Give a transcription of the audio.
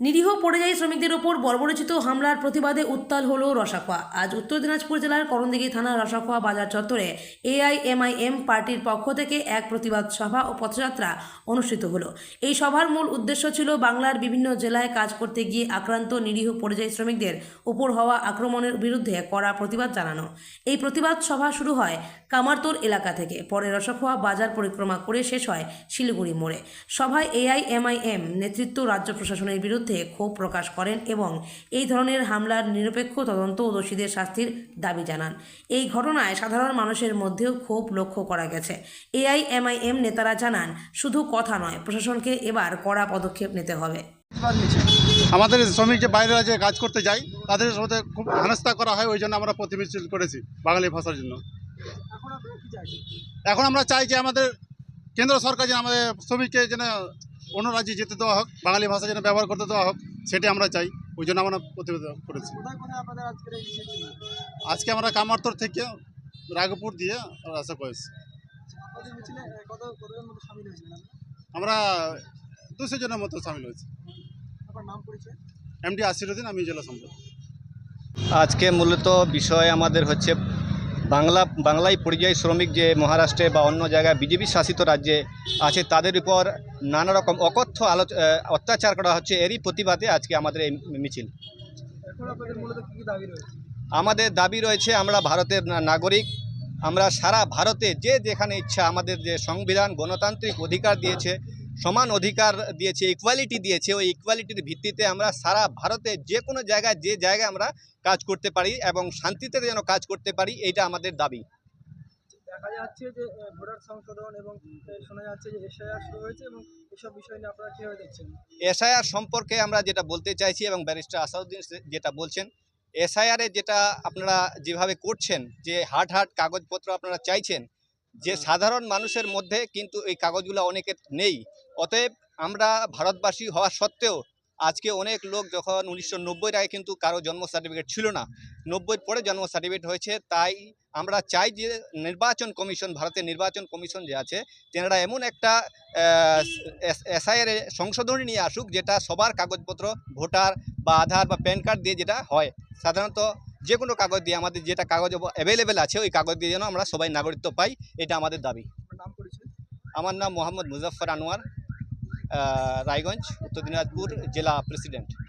নিরীহ পরিযায়ী শ্রমিকদের ওপর বর্বরচিত হামলার প্রতিবাদে উত্তাল হল রসাখোয়া। আজ উত্তর দিনাজপুর জেলার করণদিঘি থানার রসাখোয়া বাজার চত্বরে এআইএমআইএম পার্টির পক্ষ থেকে এক প্রতিবাদ সভা ও পথযাত্রা অনুষ্ঠিত হলো। এই সভার মূল উদ্দেশ্য ছিল বাংলার বিভিন্ন জেলায় কাজ করতে গিয়ে আক্রান্ত নিরীহ পরিযায়ী শ্রমিকদের উপর হওয়া আক্রমণের বিরুদ্ধে কড়া প্রতিবাদ জানানো। এই প্রতিবাদ সভা শুরু হয় কামারতোর এলাকা থেকে। পরে রসাখোয়া বাজার পরিক্রমা করে শেষ হয় শিলিগুড়ি মোড়ে। সভায় এআইএমআইএম নেতৃত্ব রাজ্য প্রশাসনের বিরুদ্ধে ক্ষোভ প্রকাশ করেন এবং এই ধরনের হামলার নিরপেক্ষ তদন্ত ও দোষীদের শাস্তির দাবি জানান। এই ঘটনায় সাধারণ মানুষের মধ্যেও ক্ষোভ লক্ষ্য করা গেছে। এআইএমআইএম নেতারা জানান, শুধু কথা নয়, প্রশাসনকে এবার কড়া পদক্ষেপ নিতে হবে। আমাদের শ্রমিক যে বাইরে রাজ্যে কাজ করতে যায়, তাদের সাথে খুব হেনস্থা করা হয়, ওই জন্য আমরা প্রতিমিছিল করেছি বাঙালি ভাষার জন্য। এখন আমরা চাই যে আমাদের কেন্দ্র সরকার যেন আমাদের শ্রমিককে যেন অন্য রাজ্যে যেতে দেওয়া হোক বাঙালি ভাষা যেন ব্যবহার করতে দেওয়া হোক সেটি আমরা চাই। ওই জন্য আমরা প্রতিবেদন করেছি? আজকে আমরা কামারতর থেকে রাঘপুর দিয়ে আশা করেছি? আমরা দুশো জনের মতো সামিল হয়েছি। এমডি আসিরুদ্দিন আমি জেলা সম্পাদক। আজকে মূলত বিষয় আমাদের হচ্ছে বাংলা বাংলায় পরিযায়ী শ্রমিক যে মহারাষ্ট্রে বা অন্য জায়গায় বিজেপি শাসিত রাজ্যে আছে তাদের উপর নানা রকম অকথ্য আলোচ অত্যাচার করা হচ্ছে। এরই প্রতিবাদে আজকে আমাদের এই মিছিল। আমাদের দাবি রয়েছে আমরা ভারতের নাগরিক। আমরা সারা ভারতে যে যেখানে ইচ্ছা আমাদের যে সংবিধান গণতান্ত্রিক অধিকার দিয়েছে সমান অধিকার দিয়েছে ইকুয়ালিটি দিয়েছে। ওই ইকুয়ালিটির ভিত্তিতে আমরা সারা ভারতে যে কোনো জায়গায় যে জায়গায় আমরা কাজ করতে পারি এবং শান্তিতে যেন কাজ করতে পারি এইটা আমাদের দাবি। দেখা যাচ্ছে যে ভোটার সংশোধন এবং শোনা যাচ্ছে যে এসআইআর শুরু হয়েছে এবং এসব বিষয় নিয়ে আপনারা কীভাবে দেখছেন? এসআইআর সম্পর্কে আমরা যেটা বলতে চাইছি এবং ব্যারিস্টার আসাউদ্দিন যেটা বলছেন এসআইআরে যেটা আপনারা যেভাবে করছেন যে হাট হাট কাগজপত্র আপনারা চাইছেন যে সাধারণ মানুষের মধ্যে কিন্তু এই কাগজগুলো অনেকের নেই। অতএব আমরা ভারতবাসী হওয়া সত্ত্বেও আজকে অনেক লোক যখন উনিশশো নব্বইয়ের আগে কিন্তু কারও জন্ম সার্টিফিকেট ছিল না নব্বইয়ের পরে জন্ম সার্টিফিকেট হয়েছে তাই আমরা চাই যে নির্বাচন কমিশন ভারতের নির্বাচন কমিশন যে আছে তেনারা এমন একটা এসআইআর সংশোধনী নিয়ে আসুক যেটা সবার কাগজপত্র ভোটার বা আধার বা প্যান কার্ড দিয়ে যেটা হয়। সাধারণত যে কোনো কাগজ দিয়ে আমাদের যেটা কাগজ অ্যাভেলেবেল আছে ওই কাগজ দিয়ে যেন আমরা সবাই নাগরিকত্ব পাই এটা আমাদের দাবি। আমার নাম মোহাম্মদ মুজফর আনোয়ার। আহ, রায়গঞ্জ উত্তর দিনাজপুর জেলা প্রেসিডেন্ট